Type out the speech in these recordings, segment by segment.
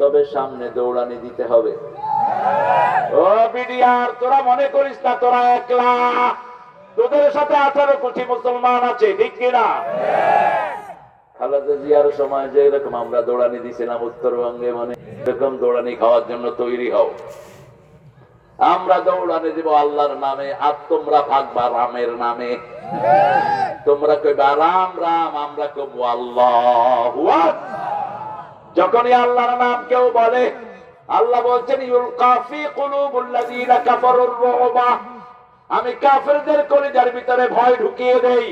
তবে সামনে দৌড়ানি দিতে হবে। তোরা মনে করিস না, তোরা একলা? তোদের সাথে আঠারো কোটি মুসলমান আছে, ঠিক কিনা? খালেদা জিয়ার সময় যে এরকম আমরা দৌড়ানি দিছিলাম উত্তরবঙ্গে মানে এরকম দৌড়ানি খাওয়ার জন্য তৈরি হও। আমরা দৌড়ানি দিব আল্লাহর নামে, আর তোমরা ভাগবা রামের নামে। তোমরা কইবা, রাম রাম, আমরা কব আল্লাহ যখনই আল্লাহর নাম কেউ বলে, আল্লাহ বলছেন ইউল কাফি কুলুবুল্লাযীনা কাফারুর রুবা। আমি কাফেরদের কলিজার ভিতরে ভয় ঢুকিয়ে দেই।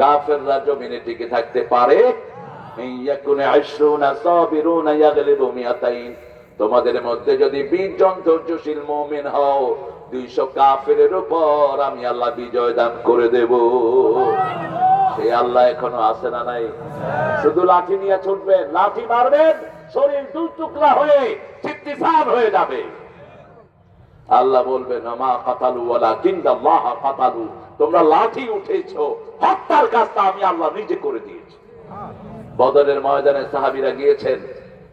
কাফেররা জমিনে টিকে থাকতে পারে? ইয়াকুনে আশরুনা সাবিরুনা ইয়াগলিবু মিয়াতাইন। তোমাদের মধ্যে যদি বিশ জন ধৈর্যশীল মুমিন হও, দুইশো কাফের উপর আমি আল্লাহ বিজয় দান করে দেব। সেই আল্লাহ এখনও আছে না নাই? শুধু লাঠি নিয়ে ছুটবেন, লাঠি মারবেন, শরীর দুই টুকরা হয়ে চিত্তিসান হয়ে যাবে। আল্লাহ বলবেন, আমা কাতালু ওয়ালা কিন্দাল্লাহ কাতালু। তোমরা লাঠি উঠেছো, হত্যার কাজটা আমি আল্লাহ নিজে করে দিয়েছি। বদরের ময়দানে সাহাবীরা গিয়েছেন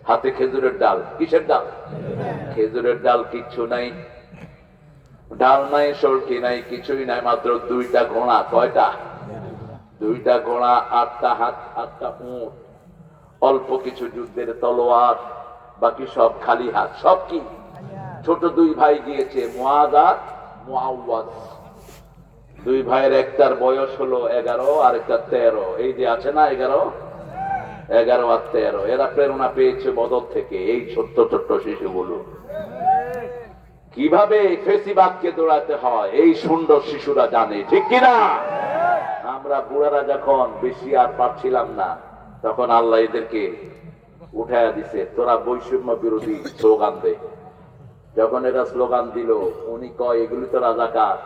হাতে খেজুরের ডাল। কিসের ডাল? খেজুরের ডাল কিচ্ছু নাই। ডাল নাই, সরকি নাই, কিছুই নাই, মাত্র দুইটা ঘোড়া। কয়টা? দুইটা ঘোড়া, আটটা হাত, আটটা উঁট। অল্প কিছু যুদ্ধের তলোয়ার, বাকি সব খালি হাত। সব কি? ছোট দুই ভাই গিয়েছে দুই ভাইয়ের একটার বয়স হলো এগারো আর একটা তেরো। এই যে আছে না এগারো? এগারো আর তেরো। এরা প্রেরণা পেয়েছে বদর থেকে। এই ছোট্ট ছোট্ট শিশুগুলো কীভাবে ফেসিবাদকে দৌড়াতে হয়, এই সুন্দর শিশুরা জানে, ঠিক কিনা আমরা বুড়ারা যখন বেশি আর পারছিলাম না, তখন আল্লাহ এদেরকে উঠাইয়া দিছে, তোরা বৈষম্য বিরোধী স্লোগান দে। যখন এরা স্লোগান দিল, উনি কয়, এগুলি তো রাজাকার।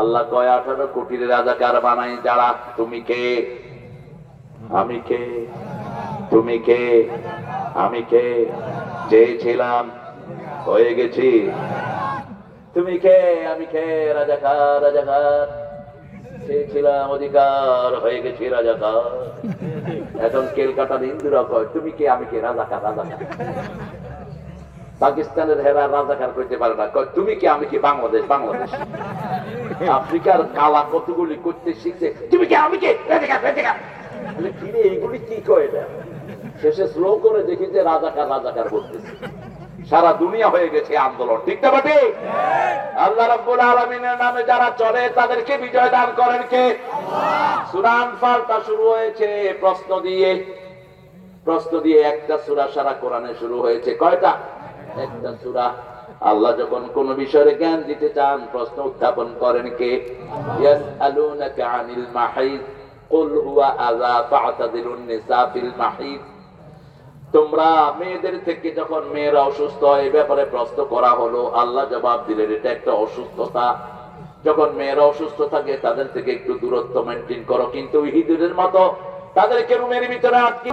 আল্লাহ কয়, আঠারো কোটির রাজাকার বানাই যারা তুমি কে? আমি কে? তুমি কে? আমি কে? চেয়েছিলাম হয়ে গেছি। তুমি কে? আমি কে? রাজাকার রাজাকার। চেয়েছিলাম অধিকার, হয়ে গেছি, রাজাকার। এখন কেলকাতার হিন্দুরা কয়, তুমি কে? আমি কে? রাজাকার রাজাকার। পাকিস্তানের হেরা রাজাকার করতে পারে না। কয়, তুমি কি? আমি কি বাংলাদেশ? বাংলাদেশ? আফ্রিকার কালা কতগুলি করতে শিখছে, তুমি কি? আমি কে? রাজাকার রাজাকার। বলে, কি রে, এইগুলি কি কয় না শেষে স্লো করে দেখি যে রাজাকার রাজাকার বলতেছে। সারা দুনিয়া হয়ে গেছে আন্দোলন। ঠিক না বাটে? আল্লাহ রাব্বুল আলামিনের নামে যারা চলে তাদেরকে বিজয় দান করেন কে? সুরান ফালটা শুরু হয়েছে প্রশ্ন দিয়ে। প্রশ্ন দিয়ে একটা সূরা সারা কোরআনে শুরু হয়েছে। কয়টা? একটা সূরা। আল্লাহ যখন কোন বিষয়ে জ্ঞান দিতে চান প্রশ্ন উত্থাপন করেন কে? ইয়াসআলুনাকা আনিল মাহিদ। তোমরা মেয়েদের থেকে যখন মেয়েরা অসুস্থ হয় ব্যাপারে প্রশ্ন করা হলো। আল্লাহ জবাব দিলেন, এটা একটা অসুস্থতা। যখন মেয়েরা অসুস্থ থাকে, তাদের থেকে একটু দূরত্ব মেনটেন করো। কিন্তু ইহিদুরের মতো তাদেরকে রুমের ভিতরে আটকে